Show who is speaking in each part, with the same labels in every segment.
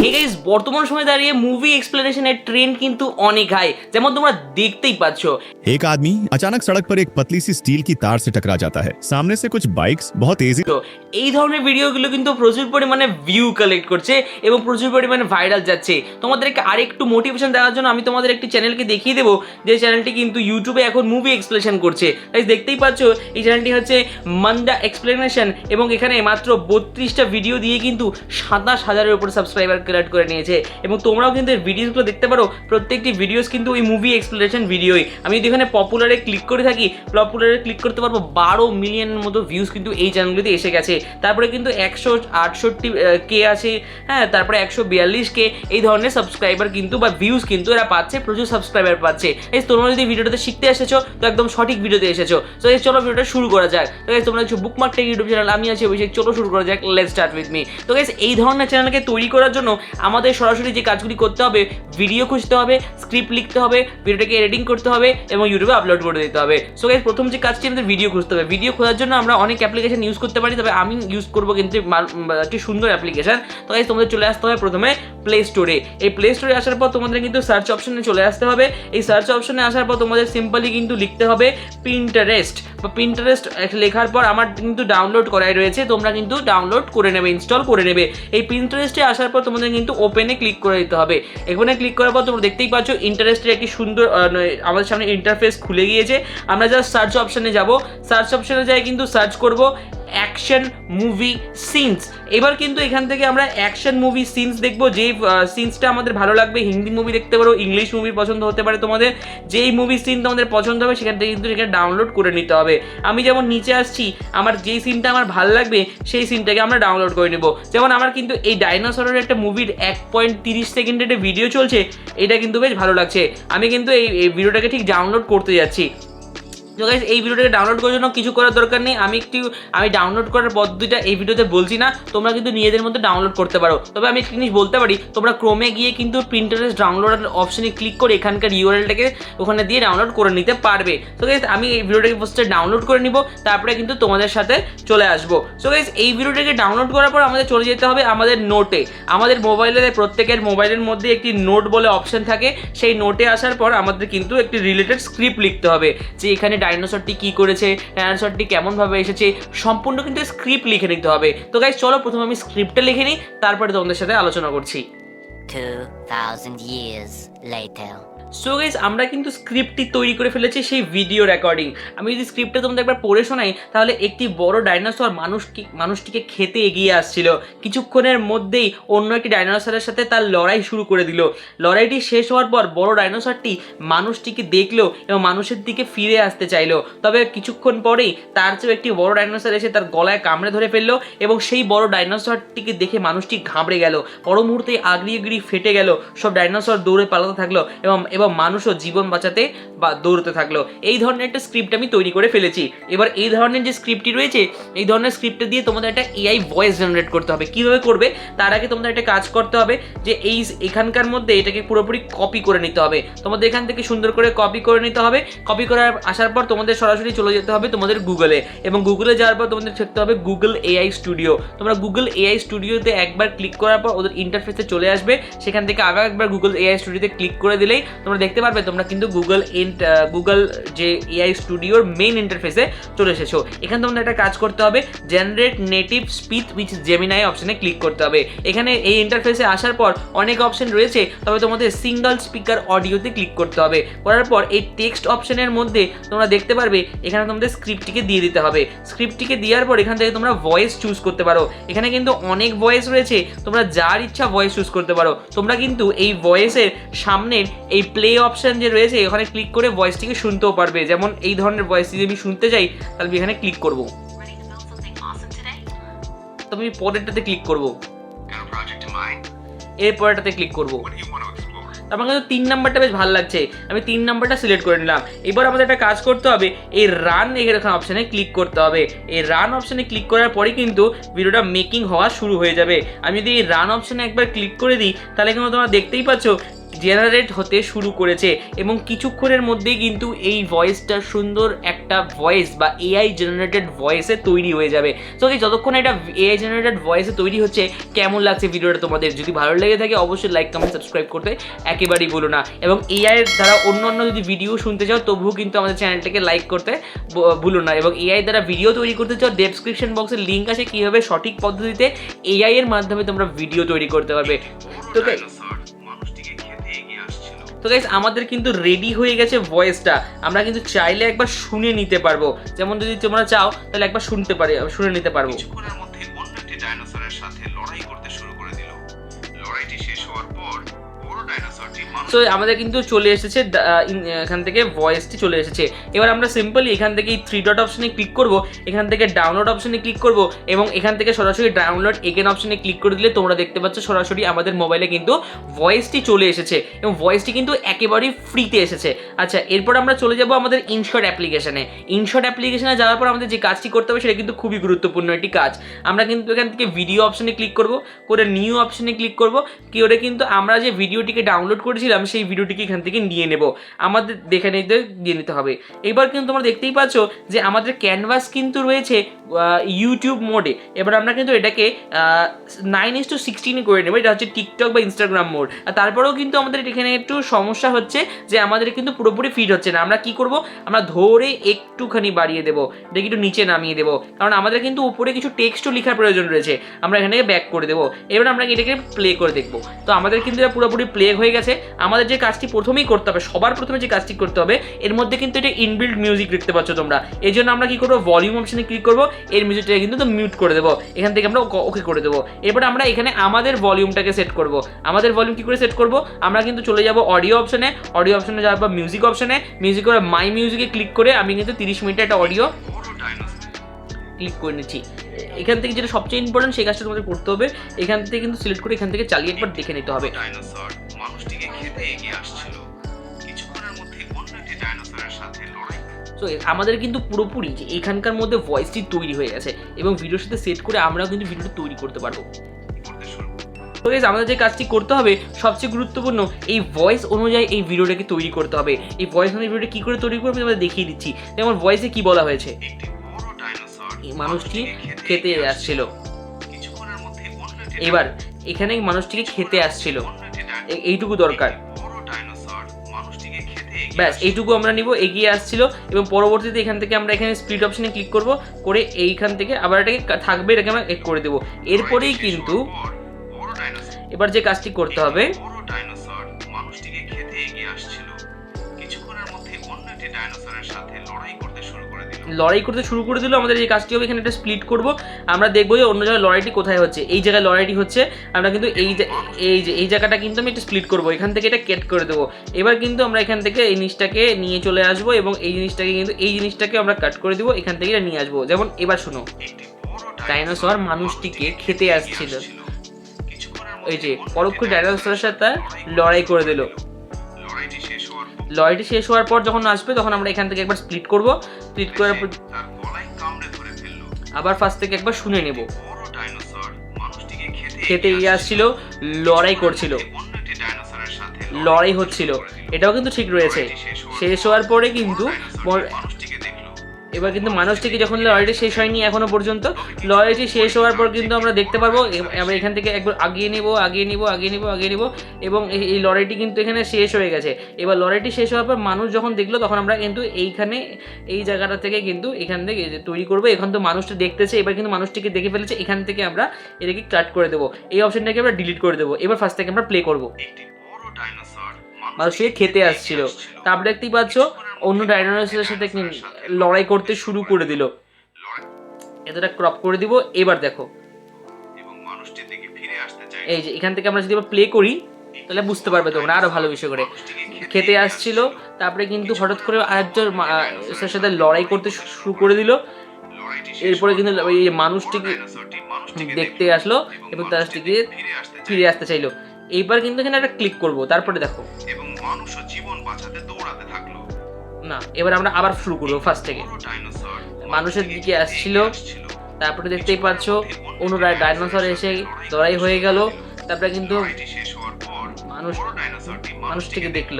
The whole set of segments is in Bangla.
Speaker 1: হে গাইস বর্তমান সময়ে দাঁড়িয়ে মুভি এক্সপ্লেনেশনের ট্রেন্ড কিন্তু অনেক হাই যেমন তোমরা দেখতেই পাচ্ছ
Speaker 2: एक आदमी अचानक सड़क पर एक पतली सी स्टील की तार से टकरा जाता है सामने से कुछ बाइक्स बहुत तेजी
Speaker 1: তো এই ধরনের ভিডিওগুলো কিন্তু প্রচুর পরিমাণে ভিউ কালেক্ট করছে এবং প্রচুর পরিমাণে ভাইরাল যাচ্ছে তোমাদেরকে আরেকটু মোটিভেশন দেওয়ার জন্য আমি তোমাদের একটি চ্যানেলকে দেখিয়ে দেবো যে চ্যানেলটি কিন্তু ইউটিউবে এখন মুভি এক্সপ্লেনেশন করছে তাই দেখতেই পাচ্ছ এই চ্যানেলটি হচ্ছে মান্ডা এক্সপ্লেনেশন এবং এখানে মাত্র বত্রিশটা ভিডিও দিয়ে কিন্তু সাতাশ হাজারের উপর সাবস্ক্রাইবার কালেক্ট করে নিয়েছে। এবং তোমরাও কিন্তু এর ভিডিওসগুলো দেখতে পারো। প্রত্যেকটি ভিডিওস কিন্তু ওই মুভি এক্সপ্লেনেশন ভিডিওই আমি যদি এখানে পপুলারে ক্লিক করে থাকি পপুলারে ক্লিক করতে পারব বারো মিলিয়নের মতো ভিউজ কিন্তু এই চ্যানেলগুলিতে এসে গেছে। তারপরে কিন্তু একশো আটষট্টি কে আছে হ্যাঁ তারপরে একশো বিয়াল্লিশ কে এই ধরনের সাবস্ক্রাইবার কিন্তু বা ভিউজ কিন্তু এরা পাচ্ছে প্রচুর সাবস্ক্রাইবার পাচ্ছে। এই তোমরা যদি ভিডিওটাতে শিখতে এসেছ তো একদম সঠিক ভিডিওতে এসেছ। তো এই চলো ভিডিওটা শুরু করা যাক। তো guys, তোমরা কিছু বুকমার্ক টেক ইউটিউব চ্যানেল আমি আছি অভিষেক। চলো শুরু করা যাক লেট স্টার্ট উইথ মি তো এই ধরনের চ্যানেলকে তৈরি করার জন্য আমাদের সরাসরি যে কাজগুলি করতে হবে ভিডিও খুঁজতে হবে স্ক্রিপ্ট লিখতে হবে, ভিডিওটাকে এডিটিং করতে হবে এবং ইউটিউবে আপলোড করে দিতে হবে। সো গাইস প্রথম যে কাজটি আমাদের ভিডিও খুঁজতে হবে। ভিডিও খোঁজার জন্য আমরা অনেক অ্যাপ্লিকেশন ইউজ করতে পারি, তবে আমি ইউজ করব কিন্তু একটি সুন্দর অ্যাপ্লিকেশন তো গাইস তোমাদের চলে আসতে হবে প্রথমে প্লে স্টোরে এই প্লে স্টোরে আসার পর তোমাদের কিন্তু সার্চ অপশনে চলে আসতে হবে। এই সার্চ অপশনে আসার পর তোমাদের সিম্পলি কিন্তু লিখতে হবে পিন্টারেস্ট বা পিন্টারেস্ট লেখার পর আমার কিন্তু ডাউনলোড করাই রয়েছে, তোমরা কিন্তু ডাউনলোড করে নেবে ইনস্টল করে নেবে। এই পিন্টারেস্টে আসার পর তোমাদের কিন্তু ওপেনে ক্লিক করে দিতে হবে। এখানে ক্লিক করার পর তোমরা দেখতেই পাচ্ছ ইন্টারেস্টের একটি সুন্দর আমাদের সামনে ইন্টারফেস খুলে গিয়েছে। আমরা জাস্ট সার্চ অপশানে যাব। সার্চ অপশানে যাই কিন্তু সার্চ করব। অ্যাকশন মুভি সিনস এবার কিন্তু এখান থেকে আমরা অ্যাকশন মুভি সিনস দেখব, যে সিনসটা আমাদের ভালো লাগবে, হিন্দি মুভি দেখতে পারো ইংলিশ মুভি পছন্দ হতে পারে তোমাদের, যেই মুভি সিন তোমাদের পছন্দ হবে, সেখান থেকে কিন্তু সেখানে ডাউনলোড করে নিতে হবে। আমি যেমন নিচে আসছি, আমার যেই সিনটা আমার ভালো লাগবে, সেই সিনটাকে আমরা ডাউনলোড করে নেব। যেমন আমার কিন্তু এই ডাইনোসরের একটা মুভির এক পয়েন্ট তিরিশ সেকেন্ডের ভিডিও চলছে, এটা কিন্তু বেশ ভালো লাগছে। আমি কিন্তু এই ভিডিওটাকে ঠিক ডাউনলোড করতে যাচ্ছি। তো গাইজ এই ভিডিওটাকে ডাউনলোড করার জন্য কিছু করার দরকার নেই। আমি একটু, আমি ডাউনলোড করার পদ্ধতিটা এই ভিডিওতে বলছি না। তোমরা কিন্তু নিজেদের মধ্যে ডাউনলোড করতে পারো। তবে আমি একটা জিনিস বলতে পারি, তোমরা ক্রোমে গিয়ে কিন্তু প্রিন্টারেস্ট ডাউনলোড অপশনে ক্লিক করে এখানকার ইউআরএলটাকে ওখানে দিয়ে ডাউনলোড করে নিতে পারবে। তো গাইস আমি এই ভিডিওটাকে ফার্স্টে ডাউনলোড করে নিব, তারপরে কিন্তু তোমাদের সাথে চলে আসব। সো গাইস এই ভিডিওটাকে ডাউনলোড করার পর আমাদের চলে যেতে হবে আমাদের নোটে আমাদের মোবাইলের প্রত্যেকের মোবাইলের মধ্যে একটি নোট বলে অপশন থাকে। সেই নোটে আসার পর আমাদের কিন্তু একটি রিলেটেড স্ক্রিপ্ট লিখতে হবে। যে এখানে ডাইনোসরটি কি করেছে ডাইনোসরটি কেমনভাবে এসেছে, সম্পূর্ণ কিন্তু স্ক্রিপ্ট লিখে নিতে হবে তো গাইস চলো প্রথমে আমি স্ক্রিপ্টটা লিখে নিই, তারপরে তোমাদের সাথে আলোচনা করছি
Speaker 3: 2000 years later.
Speaker 1: সো গাইজ আমরা কিন্তু স্ক্রিপ্টটি তৈরি করে ফেলেছি সেই ভিডিও রেকর্ডিং আমি যদি স্ক্রিপ্টটা তোমাদের একবার পড়ে শোনাই, তাহলে একটি বড় ডাইনোসর মানুষকে মানুষটিকে খেতে এগিয়ে আসছিল। কিছুক্ষণের মধ্যেই অন্য একটি ডাইনোসরের সাথে তার লড়াই শুরু করে দিল। লড়াইটি শেষ হওয়ার পর বড় ডাইনোসরটি মানুষটিকে দেখল এবং মানুষের দিকে ফিরে আসতে চাইলো। তবে কিছুক্ষণ পরেই তার চেয়েও একটি বড় ডাইনোসর এসে তার গলায় কামড়ে ধরে ফেলল এবং সেই বড় ডাইনোসরটিকে দেখে মানুষটি ঘাবড়ে গেল। পর মুহূর্তে আগড়ি আগড়ি ফেটে গেল। সব ডাইনোসর দৌড়ে পালাতে থাকল এবং এবং মানুষও জীবন বাঁচাতে বা দৌড়তে থাকল। এই ধরনের একটা স্ক্রিপ্ট আমি তৈরি করে ফেলেছি। এবার এই ধরনের যে স্ক্রিপ্টটি রয়েছে, এই ধরনের স্ক্রিপ্টে দিয়ে তোমাদের একটা এআই ভয়েস জেনারেট করতে হবে। কীভাবে করবে? তার আগে তোমাদের একটা কাজ করতে হবে যে এই এখানকার মধ্যে এটাকে পুরোপুরি কপি করে নিতে হবে। তোমাদের এখান থেকে সুন্দর করে কপি করে নিতে হবে। কপি করার, আসার পর তোমাদের সরাসরি চলে যেতে হবে তোমাদের গুগলে এবং গুগলে যাওয়ার পর তোমাদের থাকতে হবে গুগল এআই স্টুডিও তোমরা গুগল এআই স্টুডিওতে একবার ক্লিক করার পর ওদের ইন্টারফেসে চলে আসবে। সেখান থেকে আবার একবার গুগল এআই স্টুডিওতে ক্লিক করে দিলেই তোমরা দেখতে পারবে, তোমরা কিন্তু গুগল ইন্ট গুগল যে এআই স্টুডিওর মেইন ইন্টারফেসে চলে এসেছ। এখানে তোমাদের একটা কাজ করতে হবে generate native speech with Gemini অপশনে ক্লিক করতে হবে। এখানে এই ইন্টারফেসে আসার পর অনেক অপশন রয়েছে, তবে তোমাদের সিঙ্গল স্পিকার অডিওতে ক্লিক করতে হবে। করার পর এই টেক্সট অপশনের মধ্যে তোমরা দেখতে পারবে, এখানে তোমাদের স্ক্রিপ্টটিকে দিয়ে দিতে হবে। স্ক্রিপ্টটিকে দেওয়ার পর এখান থেকে তোমরা ভয়েস চুজ করতে পারো। এখানে কিন্তু অনেক ভয়েস রয়েছে, তোমরা যার ইচ্ছা ভয়েস চুজ করতে পারো। তোমরা কিন্তু এই ভয়েসের সামনের এই প্লে অপশান যে রয়েছে, এখানে ক্লিক করে ভয়েসটিকে শুনতেও পারবে যেমন এই ধরনের ভয়েস যদি আমি শুনতে চাই, তাহলে আমি এখানে ক্লিক করব? তো আমি পরেরটাতে ক্লিক করব? এর পরেরটাতে ক্লিক করব? আমার কিন্তু তিন নাম্বারটা বেশ ভালো লাগছে আমি তিন নাম্বারটা সিলেক্ট করে নিলাম এবার আমাদের একটা কাজ করতে হবে এই রান এখানে অপশানে ক্লিক করতে হবে এই রান অপশানে ক্লিক করার পরেই কিন্তু ভিডিওটা মেকিং হওয়া শুরু হয়ে যাবে আমি যদি এই রান অপশানে একবার ক্লিক করে দিই, তাহলে কিন্তু তোমরা দেখতেই পাচ্ছ জেনারেট হতে শুরু করেছে এবং কিছুক্ষণের মধ্যেই কিন্তু এই ভয়েসটা সুন্দর একটা ভয়েস বা এআই জেনারেটেড ভয়েসে তৈরি হয়ে যাবে। তো এই যতক্ষণ এটা এআই জেনারেটেড ভয়েসে তৈরি হচ্ছে, কেমন লাগছে ভিডিওটা তোমাদের? যদি ভালো লেগে থাকে, অবশ্যই লাইক কমেন্ট সাবস্ক্রাইব করতে একেবারেই বলো না। এবং এআই এর দ্বারা অন্য অন্য যদি ভিডিও শুনতে চাও, তবুও কিন্তু আমাদের চ্যানেলটাকে লাইক করতে ভুলো না। এবং এআই দ্বারা ভিডিও তৈরি করতে চাও ডেসক্রিপশন বক্সের লিঙ্ক আছে কীভাবে সঠিক পদ্ধতিতে এআই এর মাধ্যমে তোমরা ভিডিও তৈরি করতে পারবে। তো তো গাইজ আমাদের কিন্তু রেডি হয়ে গেছে ভয়েসটা আমরা কিন্তু চাইলে একবার শুনে নিতে পারব। যেমন যদি তোমরা চাও, তাহলে একবার শুনতে পারি, শুনে নিতে পারব।
Speaker 4: কিছুক্ষণের মধ্যে অন্য একটি ডাইনোসরের সাথে
Speaker 1: তো আমাদের কিন্তু চলে এসেছে এখান থেকে ভয়েসটি চলে এসেছে। এবার আমরা সিম্পলি এখান থেকে এই থ্রি ডট অপশনে ক্লিক করব, এখান থেকে ডাউনলোড অপশনে ক্লিক করব, এবং এখান থেকে সরাসরি ডাউনলোড এগেন অপশনে ক্লিক করে দিলে তোমরা দেখতে পাচ্ছ সরাসরি আমাদের মোবাইলে কিন্তু ভয়েসটি চলে এসেছে, এবং ভয়েসটি কিন্তু একেবারেই ফ্রিতে এসেছে। আচ্ছা এরপর আমরা চলে যাব আমাদের ইনশর্ট অ্যাপ্লিকেশনে ইনশর্ট অ্যাপ্লিকেশনে যাওয়ার পর আমাদের যে কাজটি করতে হবে, সেটা কিন্তু খুবই গুরুত্বপূর্ণ একটি কাজ। আমরা কিন্তু এখান থেকে ভিডিও অপশনে ক্লিক করব, করে নিউ অপশনে ক্লিক করব কি ওটা কিন্তু আমরা যে ভিডিওটিকে ডাউনলোড করেছিলাম সেই ভিডিওটিকে এখান থেকে নিয়ে নেব। আমাদের দেখে নিতে, দিয়ে নিতে হবে। এবার কিন্তু তোমরা দেখতেই পাচ্ছ যে আমাদের ক্যানভাস কিন্তু রয়েছে ইউটিউব মোডে এবার আমরা কিন্তু এটাকে নাইন ইস টু সিক্সটিনে করে নেব। এটা হচ্ছে টিকটক বা ইনস্টাগ্রাম মোড আর তারপরেও কিন্তু আমাদের এখানে একটু সমস্যা হচ্ছে যে আমাদের কিন্তু পুরোপুরি ফিট হচ্ছে না। আমরা কি করব? আমরা ধরে একটুখানি বাড়িয়ে দেবো। এটাকে একটু নিচে নামিয়ে দেবো। কারণ আমাদের কিন্তু উপরে কিছু টেক্সটও লেখার প্রয়োজন রয়েছে। আমরা এখানে ব্যাক করে দেবো। এবার আমরা এটাকে প্লে করে দেখব। তো আমাদের কিন্তু এটা পুরোপুরি প্লে হয়ে গেছে। আমাদের যে কাজটি প্রথমেই করতে হবে, সবার প্রথমে যে কাজটি করতে হবে, এর মধ্যে কিন্তু এটা ইনবিল্ড মিউজিক দেখতে পাচ্ছ তোমরা। এই জন্য আমরা কি করব? ভলিউম অপশনে ক্লিক করব, এর মিউজিকটাকে কিন্তু মিউট করে দেবো। এখান থেকে আমরা ওকে করে দেবো। এরপর আমরা এখানে আমাদের ভলিউমটাকে সেট করব। আমাদের ভলিউম কি করে সেট করব? আমরা কিন্তু চলে যাব অডিও অপশনে অডিও অপশনে পর মিউজিক অপশনে মিউজিক করে মাই মিউজিকে ক্লিক করে আমি কিন্তু তিরিশ মিনিটের একটা অডিও ক্লিক করে নিচ্ছি। এখান থেকে যেটা সবচেয়ে ইম্পর্টেন্ট সেই কাজটা তোমাদের করতে হবে। এখান থেকে কিন্তু সিলেক্ট করে এখান থেকে চালিয়ে একবার দেখে নিতে হবে।
Speaker 4: মানুষটিকে খেতে এগিয়ে আসছিল। কিছুক্ষণের মধ্যে অন্য একটি ডাইনোসরের সাথে লড়াই।
Speaker 1: তো আমাদের কিন্তু পুরোপুরি যে এখানকার মধ্যে ভয়েসটি তৈরি হয়ে গেছে এবং ভিডিওর সাথে সেট করে আমরাও কিন্তু ভিডিওটা তৈরি করতে পারব। তো আমাদের যে কাজটি করতে হবে সবচেয়ে গুরুত্বপূর্ণ এই ভয়েস অনুযায়ী এই ভিডিওটাকে তৈরি করতে হবে। এই ভয়েস অনুযায়ী ভিডিওটা কী করে তৈরি করবে আমি তোমাদের দেখিয়ে দিচ্ছি। যেমন ভয়েসে কি বলা হয়েছে? এই মানুষটি খেতে আসছিল। এবার এখানে মানুষটিকে খেতে আসছিল। এইটুকু দরকার। ব্যাস, এইটুকু আমরা নিব, এগিয়ে আসছিল এবং পরবর্তীতে এখান থেকে আমরা এখানে স্পিড অপশনে ক্লিক করব, করে এইখান থেকে আবার এটাকে থাকবে, এটাকে আমরা এক করে দেবো। এরপরেই কিন্তু এবার যে কাজটি করতে হবে
Speaker 4: সাথে লড়াই করতে শুরু করে দিল।
Speaker 1: লড়াই করতে শুরু করে দিল আমাদের যে কাজটি হবে এখানে একটা স্প্লিট করব। আমরা দেখব যে অন্য জায়গায় লড়াইটি কোথায় হচ্ছে। এই জায়গায় লড়াইটি হচ্ছে আমরা কিন্তু এই যে এই যে এই জায়গাটা কিন্তু আমি একটা স্প্লিট করব। এখান থেকে এটা কেট করে দেবো। এবার কিন্তু আমরা এখান থেকে এই জিনিসটাকে নিয়ে চলে আসব এবং এই জিনিসটাকে কিন্তু এই জিনিসটাকে আমরা কাট করে দিব এখান থেকে এটা নিয়ে আসব। যেমন এবার শোনো। ডাইনোসর মানুষটিকে খেতে আসছিল। এই যে পরোক্ষ ডাইনোসরের সাথে লড়াই করে দিল।
Speaker 4: লড়াইটি শেষ হওয়ার পর
Speaker 1: যখন আসবে তখন আমরা এখান থেকে একবার স্প্লিট করব। স্প্লিট করার পর আবার ফার্স্ট থেকে একবার শুনে নেব।
Speaker 4: খেতে
Speaker 1: ইয়ে এগিয়ে আসছিল লড়াই করছিল। লড়াই হচ্ছিল। এটাও কিন্তু ঠিক রয়েছে। শেষ হওয়ার পরে কিন্তু এবার কিন্তু মানুষটিকে যখন লড়াইটি শেষ হয়নি এখনও পর্যন্ত লড়াইটি শেষ হওয়ার পর কিন্তু আমরা দেখতে পারব আমরা এখান থেকে একবার আগিয়ে নিব আগিয়ে নিব আগিয়ে নিব আগিয়ে নিব এবং এই- লড়াইটি কিন্তু এখানে শেষ হয়ে গেছে। এবার লড়াইটি শেষ হওয়ার পর মানুষ যখন দেখল তখন আমরা কিন্তু এইখানে এই জায়গাটা থেকে কিন্তু এখান থেকে তৈরি করব এখন তো মানুষটা দেখতেছে এবার কিন্তু মানুষটিকে দেখে ফেলেছে এখান থেকে আমরা এটাকে কাট করে দেবো। এই অপশনটাকে আমরা ডিলিট করে দেবো। এবার ফার্স্ট থেকে আমরা প্লে করব। মানুষটিকে খেতে আসছিল। তারপরে দেখতেই পাচ্ছ অন্য ডাইনোসরের সাথে লড়াই করতে শুরু করে দিল? এতটা ক্রপ করে দিব, এবার দেখো। এই যে, এখান থেকে আমরা যদি প্লে করি, তাহলে বুঝতে পারবে তোমরা, আরও ভালো বিষয় করে। খেতে আসছিল, তারপরে কিন্তু হঠাৎ করে আরেকজন সাথে লড়াই করতে শুরু করে দিল। এরপরে কিন্তু মানুষটিকে দেখতে আসলো এবং তার দিকে
Speaker 4: ফিরে আসতে চাইলো।
Speaker 1: এইবার কিন্তু এখানে একটা ক্লিক করব, তারপরে দেখো।
Speaker 4: এবং মানুষও জীবন বাঁচাতে দৌড়াতে থাকল।
Speaker 1: না এবার আমরা আবার শুরু করব ফার্স্ট থেকে। মানুষের দিকে আসছিল। তারপরে দেখতেই পাচ্ছ অন্য ডাইনোসর এসে লড়াই হয়ে গেল। তারপরে কিন্তু মানুষ মানুষটিকে দেখল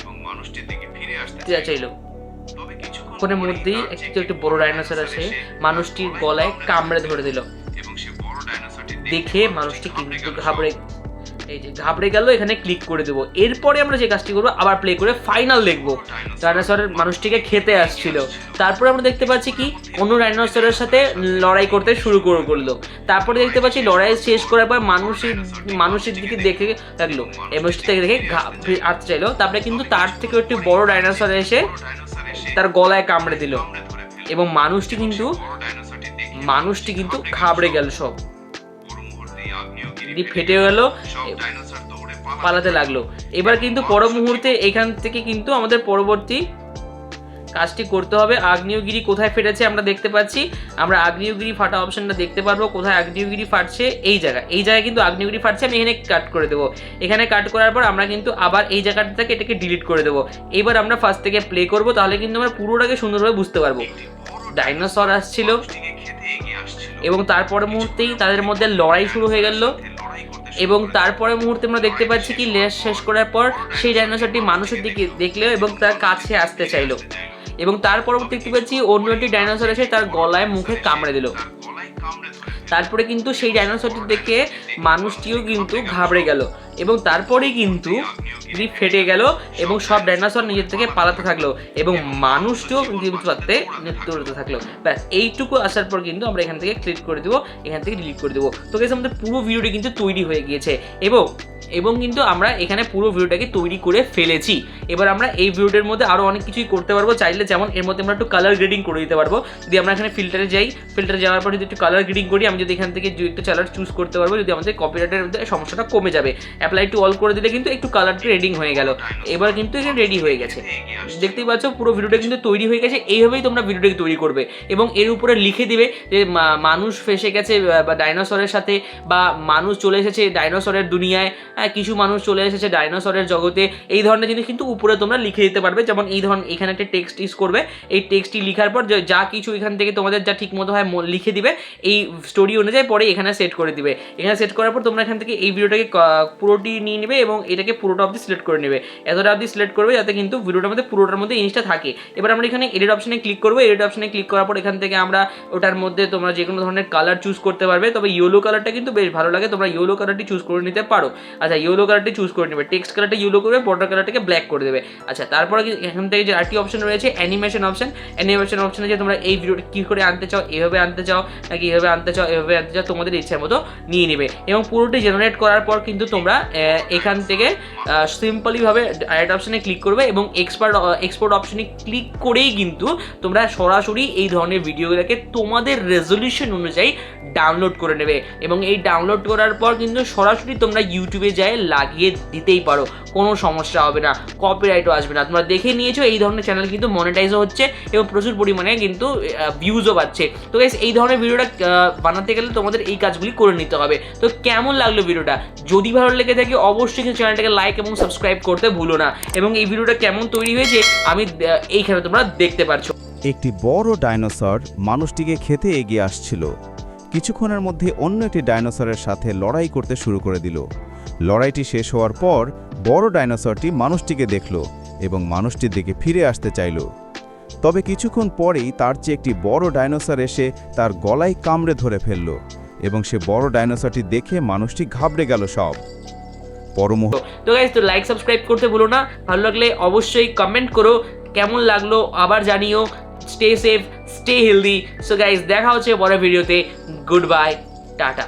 Speaker 4: এবং মানুষটির দিকে ফিরে আসতে
Speaker 1: চাইলো। মধ্যেই একটি একটি বড় ডাইনোসর আসে মানুষটির গলায় কামড়ে ধরে দিল। দেখে মানুষটি কিন্তু ঘাবড়ে এই যে ঘাবড়ে গেল, এখানে ক্লিক করে দেবো। এরপরে আমরা যে কাজটি করব, আবার প্লে করে ফাইনাল দেখব। ডাইনোসরের মানুষটিকে খেতে আসছিল। তারপরে আমরা দেখতে পাচ্ছি কি, অন্য ডাইনোসরের সাথে লড়াই করতে শুরু করে, করল। তারপরে দেখতে পাচ্ছি লড়াই শেষ করার পর মানুষের মানুষের দিকে দেখে লাগল এমসটি থেকে দেখে আসতে চাইলো। তারপরে কিন্তু তার থেকে একটি বড় ডাইনোসর এসে তার গলায় কামড়ে দিল। এবং মানুষটি কিন্তু মানুষটি কিন্তু ঘাবড়ে গেল সব। ফেটে গেল পালাতে লাগল। এবার কিন্তু পর মুহূর্তে এখান থেকে কিন্তু আমাদের পরবর্তী কাজটি করতে হবে। আগ্নেয়গিরি কোথায় ফেটেছে আমরা দেখতে পাচ্ছি। আমরা আগ্নেয়গিরি ফাটা অপশনটা দেখতে পারব। কোথায় আগ্নেয়গিরি ফাটছে? এই জায়গা এই জায়গায় কিন্তু আগ্নেয়গিরি ফাটছে আমি এখানে কাট করে দেবো। এখানে কাট করার পর আমরা কিন্তু আবার এই জায়গাটা থেকে এটাকে ডিলিট করে দেবো। এবার আমরা ফার্স্ট থেকে প্লে করব তাহলে কিন্তু আমরা পুরোটাকে সুন্দরভাবে বুঝতে পারব। ডাইনোসর আসছিল। এবং তারপরে মুহূর্তেই তাদের মধ্যে লড়াই শুরু হয়ে গেল এবং। তারপরে মুহূর্তে আমরা দেখতে পাচ্ছি কি লেস শেষ করার পর সেই ডাইনোসরটি মানুষের দিকে দেখল এবং তার কাছে আসতে চাইলো এবং তার পরবর্তী দেখতে পাচ্ছি, অন্য একটি ডাইনোসর এসে তার গলায় মুখে কামড়ে দিল। তারপরে কিন্তু সেই ডাইনোসরটি দেখে মানুষটিও কিন্তু ঘাবড়ে গেল এবং তারপরেই কিন্তু যদি ফেটে গেল এবং সব ডাইনোসর নিজের থেকে পালাতে থাকল এবং মানুষটিও জীবিত থাকতে দৌড়তে থাকল। ব্যাস, এইটুকু আসার পর কিন্তু আমরা এখান থেকে ক্লিক করে দেবো, এখান থেকে ডিলিট করে দেবো। তো গেছে আমাদের পুরো ভিডিওটি কিন্তু তৈরি হয়ে গিয়েছে এবং এবং কিন্তু আমরা এখানে পুরো ভিডিওটাকে তৈরি করে ফেলেছি। এবার আমরা এই ভিডিওটার মধ্যে আরও অনেক কিছুই করতে পারব, চাইলে যেমন এর মধ্যে আমরা একটু কালার গ্রেডিং করে দিতে পারব। যদি আমরা এখানে ফিল্টারে যাই ফিল্টারে যাওয়ার পর যদি একটু কালার গ্রেডিং করি, আমি যদি এখান থেকে দু একটা কালার চুজ করতে পারব, যদি আমাদের কপিরাইটের মধ্যে সমস্যাটা কমে যাবে। অ্যাপ্লাই টু অল করে দিলে কিন্তু একটু কালারটি রেডিং হয়ে গেল। এবার কিন্তু এটা রেডি হয়ে গেছে। দেখতেই পাচ্ছ পুরো ভিডিওটা কিন্তু তৈরি হয়ে গেছে এইভাবেই তোমরা ভিডিওটাকে তৈরি করবে। এবং এর উপরে লিখে দিবে যে মানুষ ফেসে গেছে বা ডাইনোসরের সাথে বা মানুষ চলে এসেছে ডাইনোসরের দুনিয়ায় হ্যাঁ, কিছু মানুষ চলে এসেছে ডাইনোসরের জগতে এই ধরনের জিনিস কিন্তু উপরে তোমরা লিখে দিতে পারবে। যেমন এই ধরনের এখানে একটা টেক্সট ইউজ করবে এই টেক্সটটি লেখার পর যা কিছু এখান থেকে তোমাদের যা ঠিক মতো হয় লিখে দিবে এই স্টোরি অনুযায়ী পরে এখানে সেট করে দিবে। এখানে সেট করার পর তোমরা এখান থেকে এই ভিডিওটাকে পুরোটি নিয়ে নেবে এবং এটাকে পুরোটা অবধি সিলেক্ট করে নেবে। এতটা অবধি সিলেক্ট করবে যাতে কিন্তু ভিডিওটার মধ্যে পুরোটার মধ্যে জিনিসটা থাকে। এবার আমরা এখানে এডিট অপশনে ক্লিক করব। এডিট অপশনে ক্লিক করার পর এখান থেকে আমরা ওটার মধ্যে তোমরা যে কোনো ধরনের কালার চুজ করতে পারবে। তবে ইয়েলো কালারটা কিন্তু বেশ ভালো লাগে। তোমরা ইয়েলো কালারটি চুজ করে নিতে পারো। আচ্ছা ইয়েলো কালারটি চুজ করে নেবে। টেক্সট কালারটা ইয়েলো করবে বর্ডার কালারটাকে ব্ল্যাক করে দেবে। আচ্ছা তারপরে এখান থেকে যে আরেকটি অপশন রয়েছে অ্যানিমেশন অপশন অ্যানিমেশন অপশনে যে তোমরা এই ভিডিওটি কী করে আনতে চাও, এভাবে আনতে চাও, নাকি এভাবে আনতে চাও, এভাবে আনতে চাও, তোমাদের ইচ্ছার মতো নিয়ে নেবে। এবং পুরোটি জেনারেট করার পর কিন্তু তোমরা এখান থেকে সিম্পলিভাবে অ্যাড অপশনে ক্লিক করবে এবং এক্সপার্ট এক্সপোর্ট অপশনে ক্লিক করেই কিন্তু তোমরা সরাসরি এই ধরনের ভিডিওগুলোকে তোমাদের রেজলিউশন অনুযায়ী ডাউনলোড করে নেবে। এবং এই ডাউনলোড করার পর কিন্তু সরাসরি তোমরা ইউটিউবে যায় লাগিয়ে দিতেই পারো। কোনো সমস্যা হবে না কপিরাইটও আসবে না। তোমরা দেখে নিয়েছো এই ধরনের চ্যানেল কিন্তু মনিটাইজও হচ্ছে এবং প্রচুর পরিমাণে কিন্তু ভিউজও পাচ্ছে। তো guys, এই ধরনের ভিডিওটা বানাতে গেলে তোমাদের এই কাজগুলি করে নিতে হবে। তো কেমন লাগল ভিডিওটা যদি ভালো লেগে থাকে অবশ্যই কিন্তু চ্যানেলটাকে লাইক এবং সাবস্ক্রাইব করতে ভুলো না। এবং এই ভিডিওটা কেমন তৈরি হয়েছে আমি এইখানে তোমরা দেখতে পারছ।
Speaker 5: একটি বড় ডাইনোসর মানুষটিকে খেতে এগিয়ে আসছিল। কিছুক্ষণের মধ্যে অন্য একটি ডাইনোসরের সাথে লড়াই করতে শুরু করে দিল। লড়াইটি শেষ হওয়ার পর বড় ডাইনোসরটি মানুষটিকে দেখল এবং মানুষটির দিকে ফিরে আসতে চাইল। তবে কিছুক্ষণ পরেই তার চেয়ে একটি বড় ডাইনোসর এসে তার গলায় কামড়ে ধরে ফেলল এবং সে বড় ডাইনোসরটি দেখে মানুষটি ঘাবড়ে গেল সব। পরমুহ।
Speaker 1: তো গাইজ তো লাইক সাবস্ক্রাইব করতে ভুলো না। ভালো লাগলে অবশ্যই কমেন্ট করো। কেমন লাগল আবার জানিও। Stay safe stay healthy so guys দেখা হচ্ছে পরের ভিডিওতে গুড বাই টাটা।